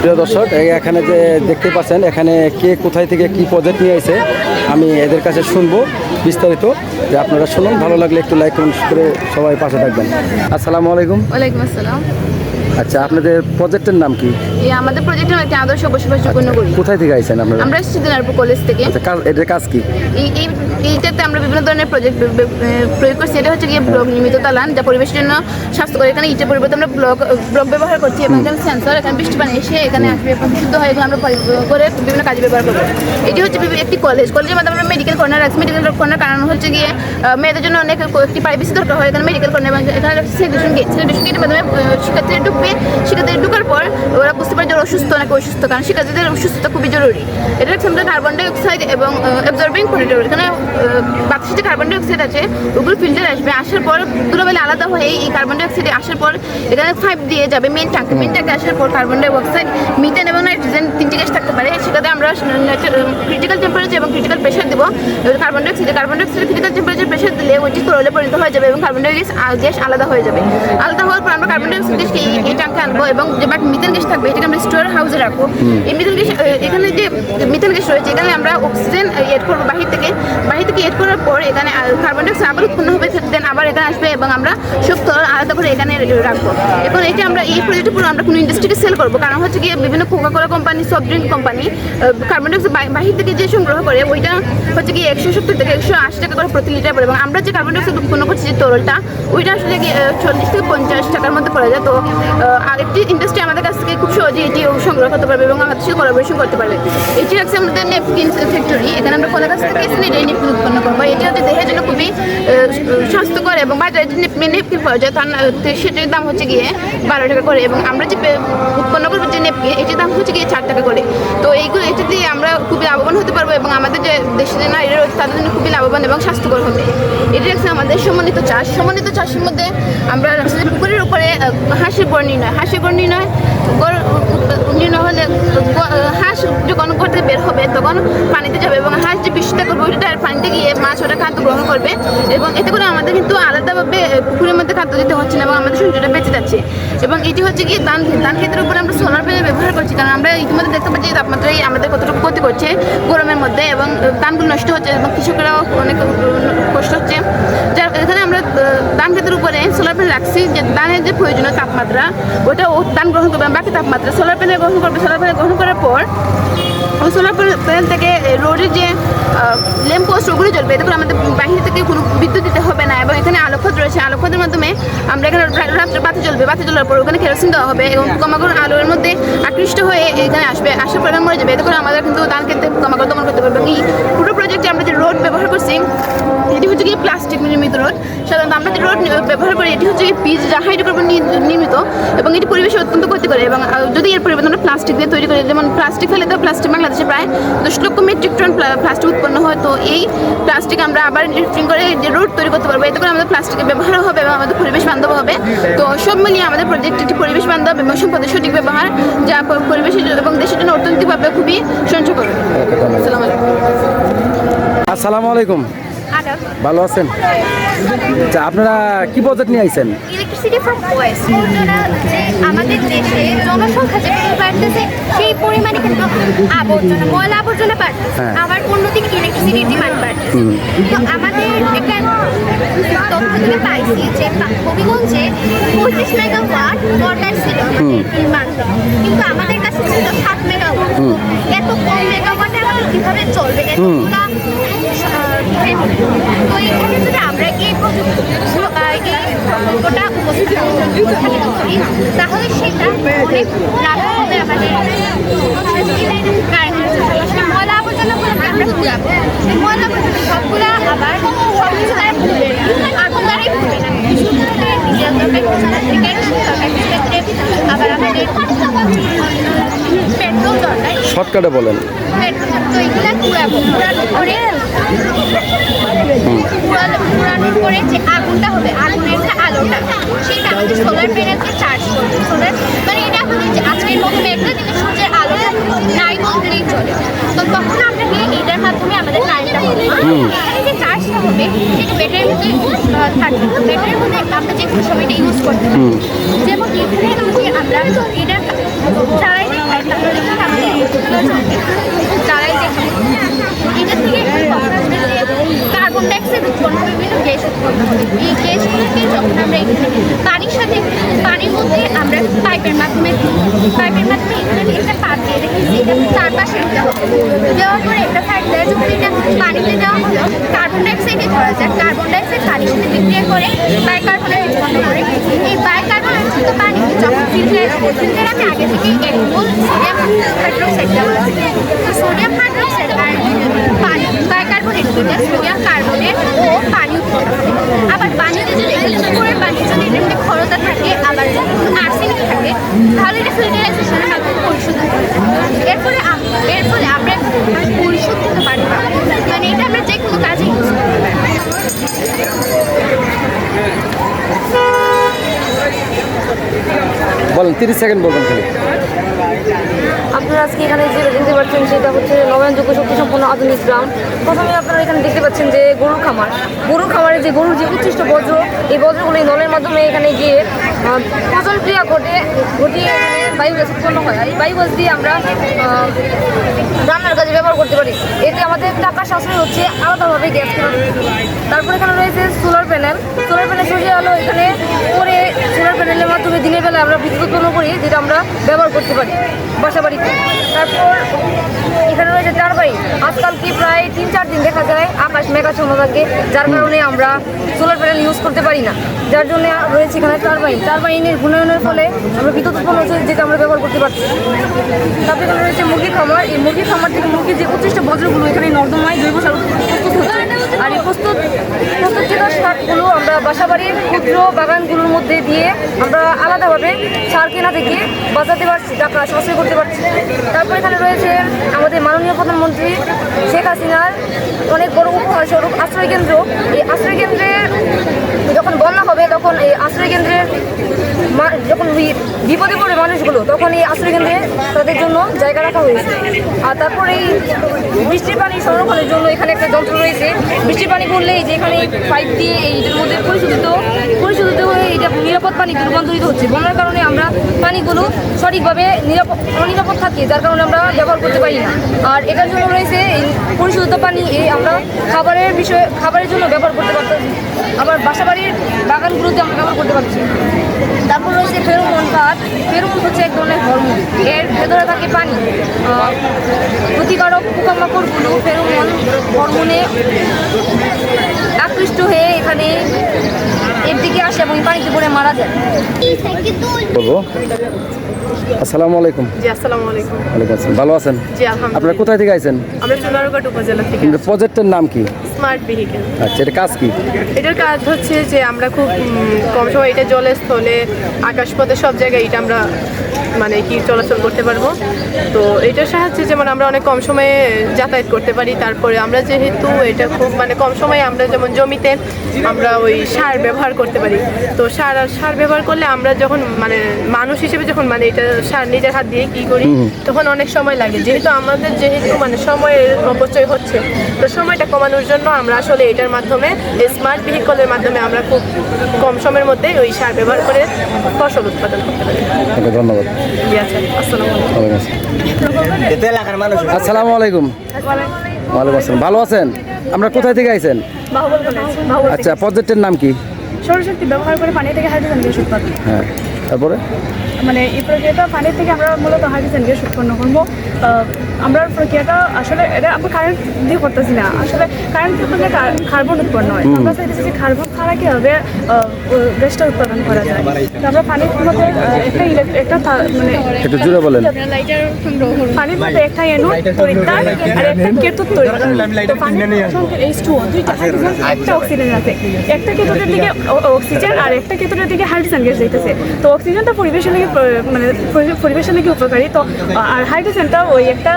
প্রিয় দর্শক এখানে যে দেখতে পাচ্ছেন এখানে কে কোথায় থেকে কি প্রজেক্ট নিয়ে আসে আমি এদের কাছে শুনব বিস্তারিত। যে আপনারা শুনুন ভালো লাগলে একটু লাইক কমেন্ট করে সবাই পাশে থাকবেন। আসসালামু আলাইকুম। ওয়ালাইকুম আসসালাম। আচ্ছা আপনাদের প্রজেক্টের নাম কি? আমাদের প্রজেক্টের একটি আদর্শ বসবাস করি কোথায় থেকে আইছেন আপনারা? আমরা এসেছি দিনারপুর কলেজ থেকে। আচ্ছা এদের কাজ কি? এই এই এইটাতে আমরা বিভিন্ন ধরনের প্রজেক্ট প্রয়োগ করছি। এটা হচ্ছে গিয়ে ব্লক নির্মিত দালান যা পরিবেশের জন্য স্বাস্থ্যকর। এখানে ইটের পরিবর্তে আমরা ব্লক ব্লক ব্যবহার করছি এবং এখানে সেন্সর এখানে বৃষ্টি পানি এসে এখানে আসবে এবং বিশুদ্ধ হয় এগুলো আমরা করে বিভিন্ন কাজে ব্যবহার করব। এটি হচ্ছে একটি কলেজ কলেজের মধ্যে আমরা মেডিকেল কর্নার আছে মেডিকেল কর্নার কারণ হচ্ছে গিয়ে মেয়েদের জন্য অনেক একটি প্রাইভেসি দরকার হয় এখানে মেডিকেল কর্নার এবং এখানে সেলিব্রেশন গেট সেলিব্রেশন গেটের মাধ্যমে শিক্ষার্থীরা ঢুকবে। শিক্ষার্থীরা ঢুকার পর ওরা বুঝতে পারে যে অসুস্থ নাকি অসুস্থ? কারণ শিক্ষার্থীদের অসুস্থতা খুবই জরুরি। এটা হচ্ছে আমরা কার্বন ডাইঅক্সাইড এবং অ্যাবজর্বিং করিডোর এখানে বাতাসে যে কার্বন ডাইঅক্সাইড আছে, ওগুলো ফিল্টার আসবে, আসার পর দুটোবেলা আলাদা হয়ে এই কার্বন ডাইঅক্সাইড আসার পর এখানে ফাইভ দিয়ে যাবে মেন ট্যাঙ্কে মেন ট্যাঙ্কে আসার পর কার্বন ডাইঅক্সাইড মিথেন এবং নাইট্রোজেন তিনটি গ্যাস থাকতে পারে। সেটাতে আমরা ক্রিটিক্যাল টেম্পারেচার এবং ক্রিটিক্যাল প্রেশার দেবো। Carbon dioxide carbon dioxide critical temperature pressure দিলে ওইটি তরলে পরিণত হয়ে যাবে এবং কার্বন ডাইঅক্সাইড গ্যাস আলাদা হয়ে যাবে। আলাদা হওয়ার পর আমরা কার্বন ডাইঅক্সাইড গ্যাসকে এই ট্যাঙ্কে আনব এবং যে বাট মিথেন গ্যাস থাকবে এটাকে আমরা স্টোর হাউসে রাখব। এই মিথেন গ্যাস এখানে যে মিথেন গ্যাস রয়েছে, এখানে আমরা অক্সিজেন এড করব বাহির থেকে। বাহির থেকে এড করার পর এখানে কার্বন ডাইঅক্সাইড আবার উৎপন্ন হবে দেন আবার এখানে আসবে এবং আমরা শক্ত আলাদা করে এখানে রাখব। এখন এটা আমরা, এই প্রজেক্টের পুরো আমরা কোনো ইন্ডাস্ট্রিকে সেল করব, কারণ হচ্ছে গিয়ে বিভিন্ন coca cola company soft drink company carbon dioxide বাহির থেকে যে সংগ্রহ করে, ওইটা হচ্ছে গিয়ে একশো সত্তর থেকে একশো আশি টাকা করে প্রতি লিটার পড়ে। এবং আমরা যে কার্বন ডাইঅক্সাইড উৎপন্ন করছি, যে তরলটা, ওইটা আসলে চল্লিশ থেকে পঞ্চাশ টাকার মধ্যে পড়ে যায়। তো আরেকটি ইন্ডাস্ট্রি আমাদের কাছ থেকে খুব এটি সংগ্রহ করতে পারবে এবং আমাদের সাথে কোলাবোরেশন করতে পারবে। এটি হচ্ছে আমাদের নেপকিন ফ্যাক্টরি এখানে আমরা কলা গাছ থেকে এসে নেপকিন উৎপন্ন করব। এটি হচ্ছে দেহের জন্য খুবই স্বাস্থ্যকর এবং বাজারে যে নেপকিন পাওয়া যায়, তার সেটির দাম হচ্ছে গিয়ে বারো টাকা করে। এবং আমরা যে, উৎপন্ন করব যে নেপকিন এটির দাম হচ্ছে গিয়ে চার টাকা করে। তো এইগুলো এটি দিয়ে আমরা খুবই লাভবান হতে পারব এবং আমাদের যে দেশের যে নারীরা রয়েছে, তাদের জন্য খুবই লাভবান এবং স্বাস্থ্যকর হবে। এটি হচ্ছে আমাদের সমন্বিত চাষ। সমন্বিত চাষের মধ্যে আমরা পুকুরের উপরে হাঁসের গড় নির্ণয় হাঁসের গড় নির্ণয় গড় নির্ণয় হলে হাঁস যখন থেকে বের হবে, তখন পানিতে যাবে এবং হাঁস যে বিশুদ্ধ করবে ওইটা পানিতে গিয়ে মাছ ওটা খাদ্য গ্রহণ করবে এবং এতে করে আমাদের কিন্তু আলাদাভাবে পুকুরের মধ্যে খাদ্য দিতে হচ্ছে না এবং আমাদের শরীরটা বেঁচে যাচ্ছে। এবং এটি হচ্ছে কি ধান ধান ক্ষেত্রের উপরে আমরা সোলার প্যানেল ব্যবহার করছি। কারণ আমরা ইতিমধ্যে দেখতে পাচ্ছি তাপমাত্রাই আমাদের কতটুকু ক্ষতি করছে। গরমের মধ্যে এবং ধানগুলো নষ্ট হচ্ছে এবং কৃষকেরাও অনেক কষ্ট হচ্ছে। যার এখানে আমরা ধান ক্ষেতের উপরে সোলার প্যানেল রাখছি যে ধানের যে প্রয়োজনীয় তাপমাত্রা ওটা ধান গ্রহণ করবে বাকি তাপমাত্রা সোলার প্যানেল গ্রহণ করবে। সোলার প্যানেল গ্রহণ করার পর সোলার প্যানেল থেকে রোডের যে ল্যাম্প পোস্ট ওগুলো জ্বলবে। এতে করে আমাদের বাহির থেকে কোনো বিদ্যুৎ দিতে হবে না এবং এখানে আলোকপথ রয়েছে। আলোকপথের মাধ্যমে আমরা এখানে রাত্রে বাতি জ্বলবে। বাতি জ্বলার পর ওখানে কেরোসিন দেওয়া হবে এবং পোকামাকড় আলোর মধ্যে আকৃষ্ট হয়ে এখানে আসবে। আসার পরে মরে যাবে। এতে করে আমাদের কিন্তু ধান খেতে পোকামাকড় দমন করতে পারবে। এবং এই পুরো প্রজেক্টে আমরা যে রোড ব্যবহার করছি এটি হচ্ছে কি প্লাস্টিক নির্মিত রোড। সাধারণত আমরা যে রোড ব্যবহার করি এটি হচ্ছে কি পিচ যা হাইড্রোকার্বন নির্মিত এবং এটি পরিবেশে অত্যন্ত ক্ষতি করে এবং যদি এর পরিবর্তন আমরা প্লাস্টিক দিয়ে তৈরি করি যেমন প্লাস্টিক ফেলে তো প্লাস্টিক বাংলাদেশে প্রায় দশ লক্ষ মেট্রিক টন প্লাস্টিক উৎপন্ন হয়। তো এই প্লাস্টিক আমরা আবার রিফিং করে যে রোড তৈরি করতে পারব। এতে করে আমাদের প্লাস্টিকের ব্যবহার হবে এবং আমাদের পরিবেশ বান্ধব হবে। তো সব মিলিয়ে আমাদের প্রজেক্ট একটি পরিবেশ বান্ধব এবং সম্পদের সঠিক ব্যবহার যা পরিবেশের জন্য এবং দেশের জন্য অর্থনৈতিকভাবে খুবই সঞ্চয় করবে আসসালামু আলাইকুম। আসসালামু আলাইকুম। ভালো আছেন? আচ্ছা আপনারা কি প্রজেক্ট নিয়ে আইছেন? ইলেকট্রিসিটি ফ্রম ওয়েস্ট আমাদের দেশে জনসংখ্যা যে বাড়তেছে সেই পরিমাণে আবর্জনা ময়লা আবর্জনা বাড়তেছে হ্যাঁ। আবার অন্যদিকে ইলেকট্রিসিটির ডিমান্ড বাড়তেছে তো আমাদের একটা তথ্য থেকে পাইছি যে হবিগঞ্জে পঁয়ত্রিশ মেগাওয়াট দরকার ছিল ডিমান্ড কিন্তু আমাদের কাছে ছিল সাত মেগাওয়াট। এত কম মেগাওয়াটে আমাদের কীভাবে চলবে? এতগুলা তো এখানে যদি আমরা এই প্রযুক্তি উপস্থাপিত করি তাহলে সেটা অনেক লাভ হবে আমাদের শর্টকাটে বলেন। আলোটা সোলার মানে এটা আজকের নাই চলে তো তখন আমরা গিয়ে এটার মাধ্যমে আমাদের কারেন্টটা হবে। এখানে যে চার্জটা হবে সেটা ব্যাটারির মধ্যে থাকবে। তো ব্যাটারির মধ্যে আমরা যে কোনো সময়টা ইউজ করতে পারি। যেমন এখানে আমরা এটা চালাই দেখে কার্বন ডাইঅক্সাইড উৎপন্ন হবে বিভিন্ন গ্যাস উৎপন্ন হবে এই গ্যাসগুলোকে যখন আমরা পানির সাথে পানির মধ্যে আমরা পাইপের মাধ্যমে পাইপের মাধ্যমে এখানে একটা পাত দিয়ে রেখেছি তার পাশে দেওয়ার পরে একটা সাইড দেয় যখন এটা পানিতে দেওয়া হলো কার্বন ডাইঅক্সাইডে ধরা যায়। কার্বন ডাইঅক্সাইড পানির সাথে বিক্রিয়া করে বাইকার্বনেট উৎপন্ন করে এই বাইকার্বনেট পানি যখন আগে মোল সোডিয়াম হাইড্রোক্সাইড দেওয়া আছে তো সোডিয়াম কার্বনেট ও পানি আবার পানিতে যদি পুকুরের পানি যদি এটার মধ্যে ক্ষরতা থাকে আবার আর্সেনিক থাকে তাহলে এটা ফিল্টারাইজেশনের মাধ্যমে পরিশোধন করা যায় এর এর ফলে আমরা পরিশুদ্ধ পানি পাবো মানে এটা আমরা যে কোনো কাজে ইউজ করতে পারি বলেন, তিরিশ সেকেন্ড বলবেন খালি। আপনারা আজকে এখানে যে দেখতে পাচ্ছেন, সেটা হচ্ছে নবায়নযোগ্য শক্তি সম্পন্ন আধুনিক গ্রাম। প্রথমে আপনারা এখানে দেখতে পাচ্ছেন যে গরুর খামার। গরুর খামারে যে গরুর যে উচ্ছিষ্ট বজ্র এই বজ্রগুলো নলের মাধ্যমে এখানে গিয়ে পচন ক্রিয়া ঘটে, ঘটিয়ে বায়ু গ্যাস উৎপন্ন হয়। আর এই বায়ু গ্যাস দিয়ে আমরা রান্নার কাজে ব্যবহার করতে পারি। এতে আমাদের টাকা সাশ্রয় হচ্ছে আলাদাভাবে গ্যাস তারপরে এখানে রয়েছে সোলার প্যানেল সোলার প্যানেল সূর্যের আলো এখানে করে সোলার প্যানেলের মাধ্যমে দিনের বেলা আমরা বিদ্যুৎ উৎপন্ন করি যেটা আমরা ব্যবহার করতে পারি বাসা বাড়িতে। তারপর এখানে রয়েছে টারবাইন। আজকাল কি প্রায় তিন চার দিন দেখা যায় আকাশ মেঘাচ্ছন্ন থাকে যার কারণে আমরা সোলার প্যানেল ইউজ করতে পারি না। যার জন্য রয়েছে এখানে টারবাইন। টারবাইনের ঘূর্ণয়নের ফলে আমরা বিদ্যুৎ উৎপন্ন হচ্ছে যেটা আমরা ব্যবহার করতে পারছি। তারপরে এখানে রয়েছে মুরগির খামার। এই মুরগির খামার থেকে মুরগির যে উচ্ছিষ্ট বজ্রগুলো এখানে নর্দমায় জৈব সার প্রস্তুত হচ্ছে। আর এই প্রস্তুত প্রস্তুতকৃত সারগুলো আমরা বাসাবাড়ির ক্ষুদ্র বাগানগুলোর মধ্যে দিয়ে আমরা আলাদাভাবে সার কেনা থেকে বাঁচাতে পারছি টাকা সাশ্রয় করতে পারছি। তারপর এখানে রয়েছে আমাদের মাননীয় প্রধানমন্ত্রী শেখ হাসিনার অনেক বড় উপহার স্বরূপ আশ্রয় কেন্দ্র। এই আশ্রয় কেন্দ্রের যখন বন্যা হবে, তখন এই আশ্রয় কেন্দ্রের যখন বিপদে পড়ে মানুষগুলো, তখন এই আশ্রয় কেন্দ্রে তাদের জন্য জায়গা রাখা হয়েছে। আর তারপরে এই বৃষ্টির পানি সংরক্ষণের জন্য এখানে একটা যন্ত্র রয়েছে। বৃষ্টির পানি পড়লেই যে এখানে পাইপ দিয়ে এইটার মধ্যে পরিশোধিত পরিশোধিত হয়ে এটা নিরাপদ পানিতে রূপান্তরিত হচ্ছে। বন্যার কারণে আমরা পানিগুলো সঠিকভাবে নিরাপদ অনিরাপদ থাকে, যার কারণে আমরা ব্যবহার করতে পারি না। আর এটার জন্য রয়েছে এই পরিশোধিত পানি, এই আমরা খাবারের বিষয়ে, খাবারের জন্য ব্যবহার করতে পারতেছি আবার বাসাবাড়ির বাগানগুলোতে আমরা ব্যবহার করতে পারছি। তারপর রয়েছে ফেরোমন গাছ ফেরোমন হচ্ছে এক ধরনের হরমোন এর ভেতরে থাকে পানি। ক্ষতিকারক পোকামাকড়গুলো ফেরোমন হরমোনে আকৃষ্ট হয়ে এখানে এর দিকে আসে এবং পানিতে পড়ে মারা যায়। কিন্তু বলব? আসসালামু আলাইকুম। জি আসসালামু আলাইকুম। ওয়ালাইকুম আসসালাম। ভালো আছেন? জি আলহামদুলিল্লাহ। আপনারা কোথায় থেকে আইছেন? আমরা চুনারুঘাট উপজেলা থেকে প্রজেক্টের নাম কি? স্মার্ট ভেহিকেল আচ্ছা এটা কাজ কি? এটার কাজ হচ্ছে যে আমরা খুব কম সময় এটা জলে স্থলে আকাশপথে সব জায়গায় এটা আমরা মানে কি চলাচল করতে পারব। তো এটার সাহায্যে যেমন আমরা অনেক কম সময়ে যাতায়াত করতে পারি তারপরে আমরা যেহেতু এটা খুব মানে কম সময়ে আমরা যেমন জমিতে আমরা ওই সার ব্যবহার করতে পারি। তো সার আর সার ব্যবহার করলে আমরা যখন মানে মানুষ হিসেবে যখন মানে এটা সার নিজের হাত দিয়ে কি করি তখন অনেক সময় লাগে। যেহেতু আমাদের যেহেতু মানে সময়ের অপচয় হচ্ছে তো সময়টা কমানোর জন্য আমরা আসলে এটার মাধ্যমে স্মার্ট ভেহিকলের মাধ্যমে আমরা খুব কম সময়ের মধ্যে ওই সার ব্যবহার করে ফসল উৎপাদন করতে পারি। ধন্যবাদ। আসসালামু আলাইকুম। ভালো আসসালাম। আসসালামু আলাইকুম। ওয়ালাইকুম আসসালাম। ভালো আছেন? আমরা কোথায় থেকে আইছেন? আচ্ছা প্রজেক্টের নাম কি? সৌরশক্তি ব্যবহার করে পানি থেকে হাইড্রোজেন গ্যাস উৎপাদন। হ্যাঁ। তারপরে? মানে এই প্রক্রিয়াটা পানি থেকে আমরা মূলত হাইড্রোজেন গ্যাস উৎপন্ন করব। আমরা প্রক্রিয়াটা আসলে এটা আমরা কারেন্ট দিয়ে করতেছি না। আসলে কারেন্ট দিয়ে করলে কার্বন উৎপন্ন হয়। আমরা চাইতেছি যে কার্বন ছাড়া কীভাবে গ্যাসটা উৎপাদন করা যায়। আমরা পানির মধ্যে একটা একটা মানে একটু জুড়ে বলেন। পানির মধ্যে একটা অ্যানোড তরিদ্বার আর একটা কেতুর তরিদ্বার তো পানির সঙ্গে H2O দুইটা একটা অক্সিজেন আছে। একটা কেতুটের দিকে অক্সিজেন আর একটা কেতুটের দিকে হাইড্রোজেন গ্যাস যাইতেছে তো অক্সিজেনটা পরিবেশের লাগে মানে পরিবেশের লাগে উপকারী? তো আর হাইড্রোজেনটা ওই একটা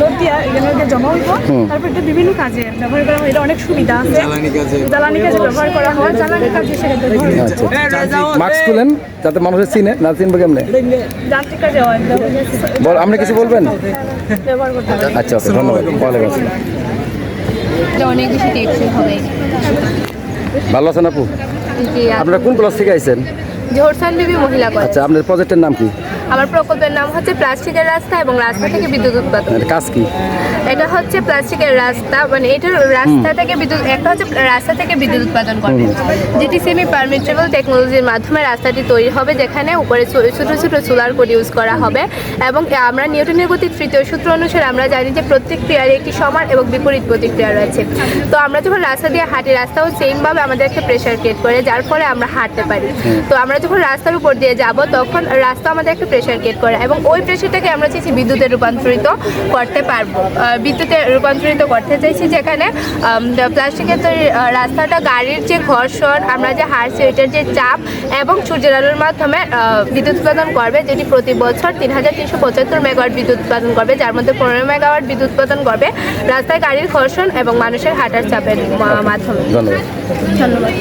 লোড দিয়া এখানে জমা হইব। তারপর এটা বিভিন্ন কাজে ব্যবহার করা হয়। এটা অনেক সুবিধা আছে। জ্বালানি কাজে ব্যবহার করা হয়। জ্বালানি কাজে সেটা করা হয়। আচ্ছা মাস্ক তুলেন যাতে মানুষের চিনে না চিনবে কেমনে? যান্ত্রিক কাজে হয়। আপনি কিছু বলবেন? হয় আচ্ছা ওকে ধন্যবাদ। ওয়ালাইকুম আসসালাম। অনেক বেশি টেকসই হবে। ভালো আছেন আপু? আপনারা কোন ক্লাস থেকে আইছেন? জোহরসান বিবি মহিলা কলেজ। আচ্ছা আপনার প্রজেক্টের নাম কি? আমার প্রকল্পের নাম হচ্ছে প্লাস্টিকের রাস্তা এবং রাস্তা থেকে বিদ্যুৎ উৎপাদন। কাজ কি? এটা হচ্ছে প্লাস্টিকের রাস্তা মানে এটার রাস্তা থেকে বিদ্যুৎ একটা হচ্ছে রাস্তা থেকে বিদ্যুৎ উৎপাদন করবে যেটি সেমি পারমিটেবল টেকনোলজির মাধ্যমে রাস্তাটি তৈরি হবে যেখানে উপরে ছোট ছোট সোলার কোড ইউজ করা হবে এবং আমরা নিউটনের গতির তৃতীয় সূত্র অনুসারে আমরা জানি যে প্রত্যেক ক্রিয়ার একটি সমান এবং বিপরীত প্রতিক্রিয়া রয়েছে। তো আমরা যখন রাস্তা দিয়ে হাঁটি রাস্তাও সেমভাবে আমাদের একটা প্রেশার ক্রিয়েট করে যার ফলে আমরা হাঁটতে পারি। তো আমরা যখন রাস্তার উপর দিয়ে যাব তখন রাস্তা আমাদের একটা প্রেশার ক্রিয়েট করে এবং ওই প্রেশারটাকে আমরা চাইছি বিদ্যুতে রূপান্তরিত করতে পারব। বিদ্যুতে রূপান্তরিত করতে চাইছি যেখানে প্লাস্টিকের তৈরি রাস্তাটা গাড়ির যে ঘর্ষণ আমরা যে হারছি ওইটার যে চাপ এবং সূর্যের আলোর মাধ্যমে বিদ্যুৎ উৎপাদন করবে যেটি প্রতি বছর তিন হাজার তিনশো পঁচাত্তর মেগাওয়াট বিদ্যুৎ উৎপাদন করবে যার মধ্যে পনেরো মেগাওয়াট বিদ্যুৎ উৎপাদন করবে রাস্তায় গাড়ির ঘর্ষণ এবং মানুষের হাঁটার চাপের মাধ্যমে। ধন্যবাদ। ধন্যবাদ।